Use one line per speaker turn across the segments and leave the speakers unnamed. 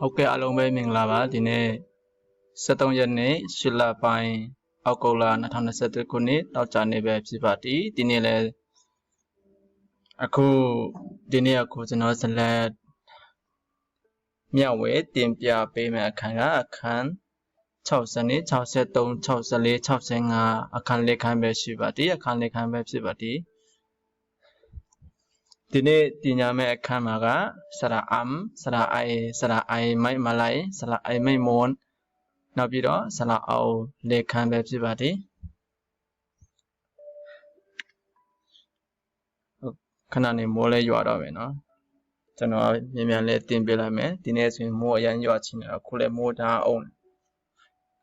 ဟုတ်ကဲ့အားလုံးပဲမင်္ဂလာပါဒီနေ့73ရက်နေ့ရှစ်လပိုင်းအောက်တိုဘာ2021ခုနှစ်တောက်ကြနေ့ပဲဖြစ်ပါသည်ဒီနေ့လဲအခုဒီနေ့အခုကျွန်တော်ဇလက်မြဝဲတင်ပြပေးမယ့်အခန်းကအခန်း62 63 64 65အခန်းလေးခန်းပဲရှိပါသည်အခန်းလေးခန်းပဲဖြစ်ပါသည် ဒီနေ့တင်ညာမဲ့အခန်းမှာကစရာအမ်စရာအိုင်စရာအိုင်မိုက်မလိုက်စရာအိုင်မိုက်မွန်နောက်ပြီးတော့စရာအောင်လေခန်းပဲဖြစ်ပါသည်ခဏနေမိုးလဲရွာတော့မယ်နော်ကျွန်တော်မြန်မြန်လေးတင်ပြလိုက်မယ်ဒီနေ့ဆိုရင်မိုးအရန်ရွာချင်တယ်ခုလဲမိုးဒါအောင်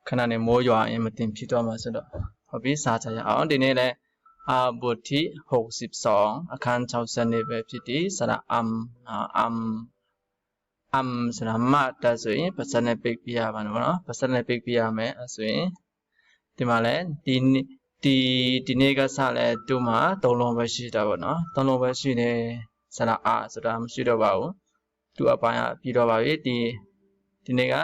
ခဏနေမိုးရွာရင်မတင်ဖြစ်တော့မှာဆိုတော့ဟုတ်ပြီစားကြရအောင်ဒီနေ့လဲ အာဘုတိ62အခန်း60နေပဲဖြစ်ဒီစရာအမ်အမ်အမ်စရာမတ်တဆိုရင်ပါစနဲ့ပိတ်ပြရပါနော်ပါစနဲ့ပိတ်ပြရမယ်အဲဆိုရင်ဒီမှာလဲဒီဒီဒီနေ့ကစလဲတူမှာသုံးလုံးပဲရှိတာပေါ့နော်သုံးလုံးပဲရှိတယ်စရာအာဆိုတာမရှိတော့ပါဘူးသူအပိုင်းကပြီးတော့ပါပြီဒီဒီနေ့က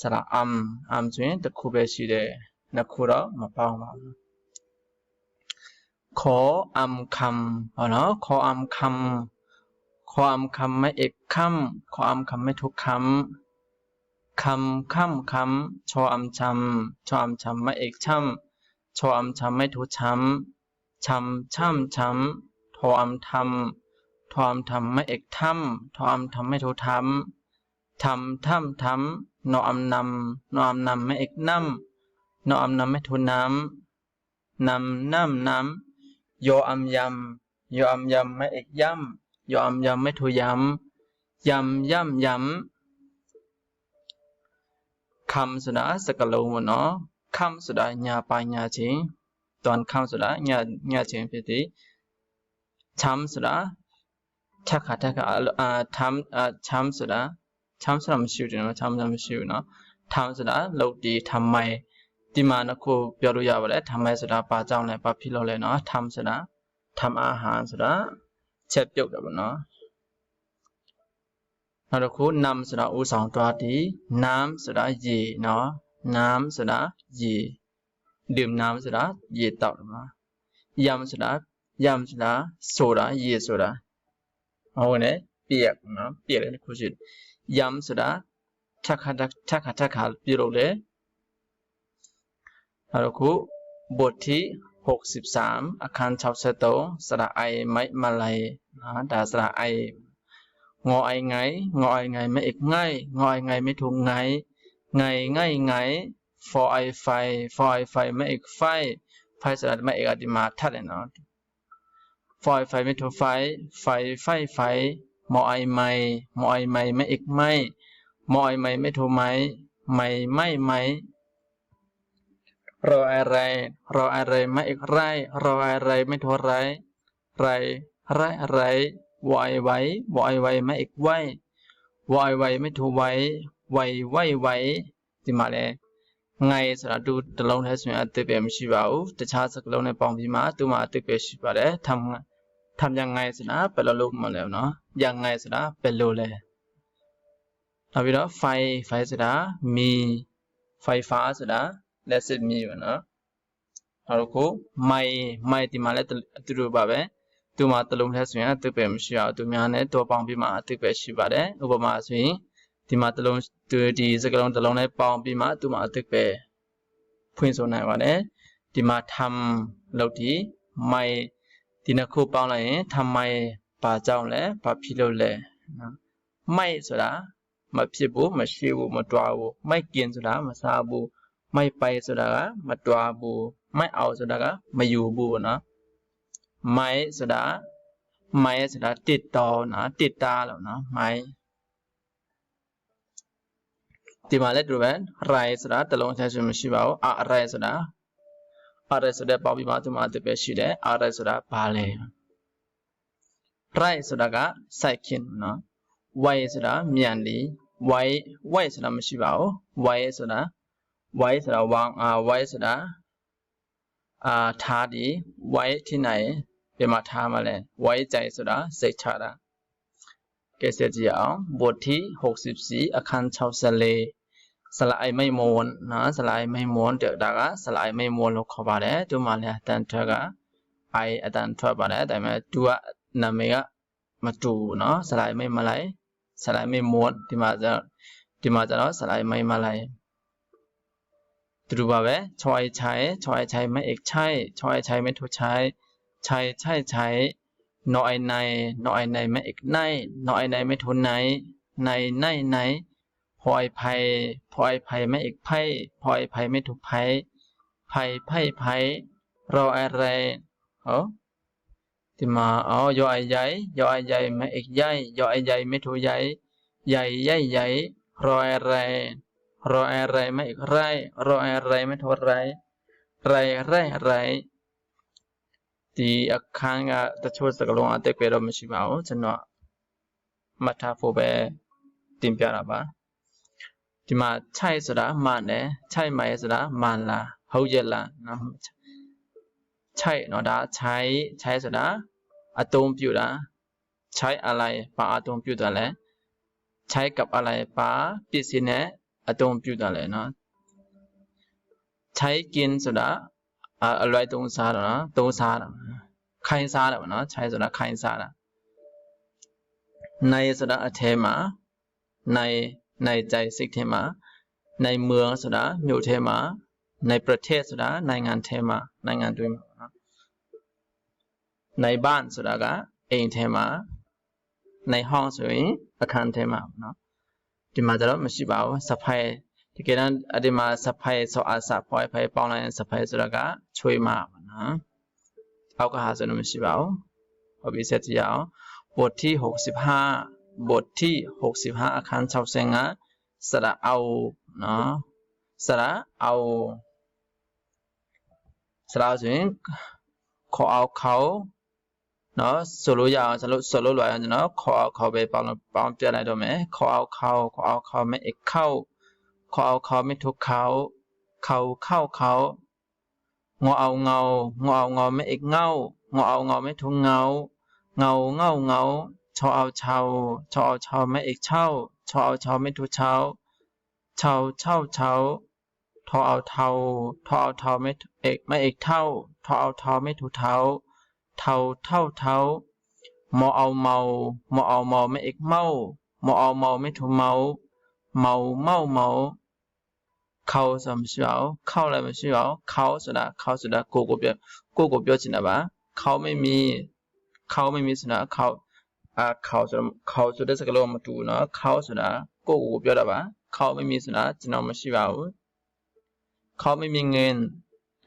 စရာအမ်အမ်ဆိုရင်တစ်ခုပဲရှိတယ်နှစ်ခုတော့မပေါင်းပါဘူး ขออำคำเอาเนาะขออำคำขออำคำไม่เอกคำขออำคำไม่ทุกคำคำคำคำชออำชำชออำชำไม่เอกช่ำชออำชำไม่ทุกช้ำชำช่ำช้ำทออำทำทออำทำไม่เอกทำทออำทำไม่ทุกทำทำทำทำนออำนำนออำนำไม่เอกน้ำนออำนำไม่ทุน้ำนำน้ำน้ำ โยอัมยำโยอัมยำไม่เอกย่ำโยอัมยำไม่ถูย้ำยำย่ำย้ำคำสุดาสกโลมโนาะคำสุดาญาปายาชิตอนคำสุดาญาญาชิพิธีช้ำสุดาทักขาทักขาอ่าทำอ่าช้ำสุดาช้ำสลัมชิวเนาะช้ำสลัมชิวเนาะทำสุดาโลดีทำไม ဒီမှာနှစ်ခုပြောလို့ရပါတယ်ထမဲဆိုတာဘာကြောင့်လဲဘာဖြစ်လို့လဲเนาะထမ်ဆိုတာထမ်အာဟာဆိုတာချက်ပြုတ်တယ်ပေါ့နော်နောက်တစ်ခုနမ်ဆိုတာဥဆောင်တွားတီနမ်ဆိုတာရေเนาะနမ်ဆိုတာရေดื่มน้ำဆိုတာရေတောက်တယ်နော်ယမ်ဆိုတာယမ်ဆိုတာဆိုတာရေဆိုတာဟုတ်နဲ့ပြည့်ရနော်ပြည့်တယ်ခုရှိယမ်ဆိုတာချက်ခါချက်ခါချက်ခါပြုတ်လို့လေ ฮารุคุบทที่ 63 อาคารชาวเซโตสระไอไม้มาเลยนะดาสระไองอไอไงงอไอไงไม่อีกง่ายงอไอไงไม่ถูกไงไงง่ายไงฟอไอไฟฟอไอไฟไม่อีกไฟไฟสระไม่อีกอดิมาทัดเลยนาะฟอไอไฟไม่ถูกไฟไฟไฟไฟมอไอไม่มอไอไม่ไม่อีกไม่มอไอไม่ไม่ถูกไม้ไม่ไม่ไม่ รออะไรรออะไรไม่อีกไรรออะไรไม่ทัวไรไรไรอะไรวายไว้วายไว้ไม่อีกไว้วายไว้ไม่ถูกไว้ไว้ไว้ไว้ဒီမှာလဲငိုင်ဆိုတာတူတလုံးတည်းဆိုရင်အတစ်ပဲမရှိပါဘူးတခြားစကလုံးနဲ့ပေါင်းပြီးမှသူ့မှာအတစ်ပဲရှိပါတယ်ထမ်ထမ်ရငိုင်ဆိုတာဘယ်လိုလုပ်မလဲနော်ရငိုင်ဆိုတာဘယ်လိုလဲနောက်ပြီးတော့ file file ဆိုတာ me file file ဆိုတာ let's it မြေပါနော်နောက်တစ်ခု my my ဒီမှာလည်းအတူတူပါပဲသူမှာတလုံးလဲဆိုရင်အတိပဲမရှိအောင်သူများနဲ့တော်ပေါင်းပြီးမှအတိပဲရှိပါတယ်ဥပမာဆိုရင်ဒီမှာတလုံးသူဒီစကလုံးတလုံးနဲ့ပေါင်းပြီးမှသူမှာအတိပဲဖွင့်ဆိုနိုင်ပါတယ်ဒီမှာ tham လို့ဒီ my ဒီနှစ်ခုပေါင်းလိုက်ရင် tham my ဘာကြောင့်လဲဘာဖြစ်လို့လဲနော် my ဆိုတာမဖြစ်ဘူးမရှိဘူးမတွားဘူး my กินဆိုတာမစားဘူး မိုက်ပိုက်ဆိုတာကမတွားဘူးမိုက်အောင်ဆိုတာကမယူဘူးပေါ့နော်မိုက်ဆိုတာမိုက်ဆိုတာတစ်တော်နော်တစ်တားလို့နော်မိုက်ဒီမှာလည်းတူပဲ right ဆိုတာတလုံးချက်ရှင်မရှိပါဘူး right ဆိုတာ right ဆိုတဲ့ပေါက်ပြီးမှဒီမှာတစ်ပဲရှိတယ် right ဆိုတာဘာလဲ right ဆိုတာက second နော် y ဆိုတာမြန်လီ y y ဆိုတာမရှိပါဘူး y ဆိုတာ y ဆိုတာ1အာ y ဆိုတာအာထားဒီ y ထိနိုင်ပြန်မထားမလဲ y ကြိုက်ဆိုတာစိတ်ချတာကဲဆက်ကြည့်အောင်ဘทที่64အခန်း64စလိုက်မိတ်မွန်နော်စလိုက်မိတ်မွန်ဒါကစလိုက်မိတ်မွန်လို့ခေါ်ပါတယ်သူမှလည်းအတန်ထွက်က i အတန်ထွက်ပါတယ်ဒါပေမဲ့သူကနာမည်ကမတူဘူးနော်စလိုက်မိတ်မလိုက်စလိုက်မိတ်မွန်ဒီမှာကျဒီမှာကျတော့စလိုက်မိတ်မလိုက် 들어봐왜 저의 차에 저의 차에만 액차에 저의 차에만 도차에 차에 차에 차에 너의 나에 너의 나에만 액나에 너의 나에만 돈나에 나에 나에 나에 포이 파이 포이 파이만 액파이 포이 파이만 도파이 파이 파이 파이 러아레 어 디마 어 요아이 야이 요아이 야이만 액 야이 요아이 야이만 도야이 야이 야이 야이 러아레 အရိုင်မအိရိုင်ရောအရိုင်မထူရိုင်ရိုင်ရိုင်ရိုင်ရောအရိုင်ရောအရိုင်မအိရိုင်ရောအရိုင်မထူရိုင်ရိုင်ရိုင်ရိုင်ဒီအခန်းကတချို့စကားလုံးအတိတ်ပဲတော့မရှိပါဘူးကျွန်တော်မှတ်ထားဖို့ပဲတင်ပြတာပါဒီမှာခြိုက်ဆိုတာမှန်တယ်ခြိုက်မိုင်ဆိုတာမှန်လားဟုတ်ရဲ့လားနော်ခြိုက်เนาะဒါခြိုက်ခြိုက်ဆိုတာအသုံးပြုတာခြိုက်อะไรဘာအသုံးပြုတာလဲခြိုက်กับอะไรဘာပစ္စည်းနဲ့ အသုံးပြုတာလဲเนาะခြိုက်กินဆိုတာအလွိုက်သုံးစားတာเนาะသုံးစားတာခိုင်းစားတာပေါ့เนาะခြိုက်ဆိုတာခိုင်းစားတာနိုင်ဆိုတာအထဲမှာနိုင်နိုင်ใจစိတ်ထဲမှာနိုင်เมืองဆိုတာမြို့ထဲမှာနိုင်ประเทศဆိုတာနိုင်ငံထဲမှာနိုင်ငံတွင်းမှာနော်နိုင်บ้านဆိုတာကအိမ်ထဲမှာနိုင်ห้องဆိုရင်အခန်းထဲမှာနော် ဒီမှာတော့မရှိပါဘူး sapphire တကယ်တော့အဒီမှာ sapphire ဆိုအား sapphire ဖိုင်ပေါင်းလိုက်ရင် sapphire ဆိုတော့ကချွေးမပါနော်အောက်ကဟာဆိုတော့မရှိပါဘူးဟုတ်ပြီဆက်ကြည့်ရအောင်ဘတ်တီ65ဘတ်တီ65အခန်း65စရအောနော်စရအောစရဆိုရင်ခေါ်အောခေါ် နော်ဆိုလို့ရအောင်ဆိုလို့ဆိုလို့လွယ်အောင်ကျွန်တော်ခေါ်အောင်ခေါ်ပဲပေါင်းပေါင်းပြလိုက်တော့မယ်ခေါ်အောင်ခေါ်ခေါ်အောင်ခေါ်မယ်အခေါ်ခေါ်အောင်ခေါ်မယ်ထုတ်ခေါ်ခေါ်ခေါ်ခေါ်ငေါအောင်ငေါငေါအောင်ငေါမယ်အငေါငေါအောင်ငေါမယ်ထုတ်ငေါငေါငေါငေါချောအောင်ချောချောအောင်ချောမယ်အချောချောအောင်ချောမယ်ထုတ်ချောချောချောချောทอเอาเทาทอเอาเทาไม่เอกไม่เอกเท่าทอเอาเทาไม่ถูเทา เท่าเท่าเท่ามอเอาเมามอเอาเมาไม่เอกเมามอเอาเมาไม่ถูเมาเมาเมาเมาเขาสำเชียวเข้าอะไรมาเชียวเขาสุดาเขาสุนะกูกูเปียกูกูเปียจินะบะเขาไม่มีเขาไม่มีสนะเขาอ่าเขาสนะเขาสุดได้สักโลมาดูเนาะเขาสุนะกูกูเปียวละบะเขาไม่มีสนะจินเอามาชีวาเขาไม่มีเงิน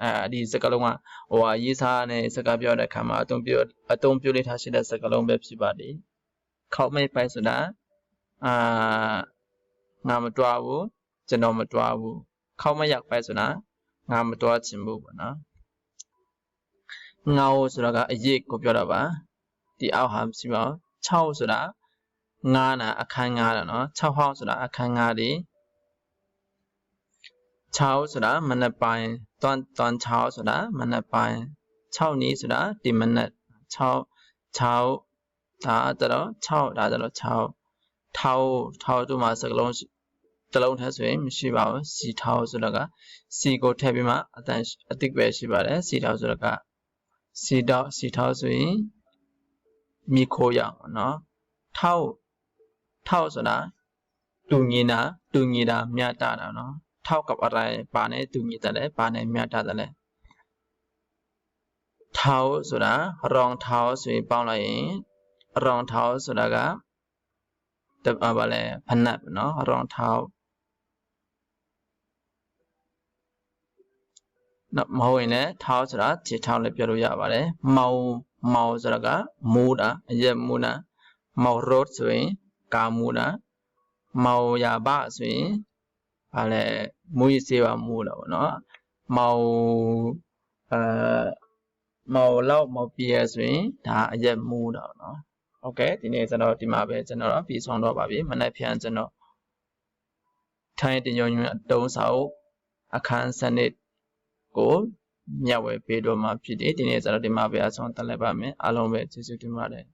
အဲဒီစကားလုံးကဟိုဟာရေးစားနဲ့စကားပြောတဲ့အခါမှာအသုံးပြုအသုံးပြုလိုက်ထားရှိတဲ့စကားလုံးပဲဖြစ်ပါလေခေါမိတ်ပိုက်ဆိုတာအာငါမတွားဘူးကျွန်တော်မတွားဘူးခေါမရောက်ပိုက်ဆိုတာငါမတွားချင်ဘူးပေါ့နော်ငါ့ဆိုတာကအရေးကိုပြောတာပါဒီအောက်ဟာမရှိပါဘူး6ဆိုတာငါးနာအခန်းငါးတာနော်6ဟောင်းဆိုတာအခန်းငါး တွေ6ဆိုတာမနက်ပိုင်းတွန်တွန်6ဆိုတာမနက်ပိုင်း6နီးဆိုတာဒီမနက်6 6ဒါတော့6ဒါတော့6ထောက်ထောက်တို့မှာစကလုံးတလုံးထက်ဆိုရင်မရှိပါဘူးစီထောက်ဆိုတော့ကစီကိုထည့်ပြီးမှအတန်အတိတ်ပဲရှိပါတယ်စီထောက်ဆိုတော့ကစီတော့စီထောက်ဆိုရင်မိခိုးရအောင်နော်ထောက်ထောက်ဆိုတာတူညီတာတူညီတာမြတ်တာနော် เท่ากับอะไรဘာနဲ့တူညီတယ်လဲဘာနဲ့မျှတတယ်လဲထောက်ဆိုတာรองเท้าဆိုရင်ပေါင်းလိုက်ရင်รองเท้าဆိုတာကတဘာလဲဖနက်เนาะรองเท้าနော်မဟုတ်ရင်လည်းထောက်ဆိုတာခြေထောက်လည်းပြောလို့ရပါတယ်မောင်မောင်ဆိုတာကမူးတာအရက်မူးတာမောင်ရော့ဆိုရင်ကာမူးတာမောင်ရဘဆိုရင် ဘာလဲမူးရစေးပါမူးတာပေါ့နော်မောင်အဲမောင်လောက်မောင်ပြည့်ရဆိုရင်ဒါအရက်မူးတာပေါ့နော်โอเคဒီနေ့ကျွန်တော်ဒီမှာပဲကျွန်တော်ပြီးဆုံးတော့ပါပြီမနေ့ပြန်ကျွန်တော်ထိုင်းတင်ညွန်ညွန်အတုံးစာအုပ်အခန်းစနစ်ကိုမျှဝေပေးတော့မှာဖြစ်တယ်ဒီနေ့ကျွန်တော်ဒီမှာပဲအဆုံးတက်လိုက်ပါမယ်အားလုံးပဲကျေးဇူးတင်ပါတယ်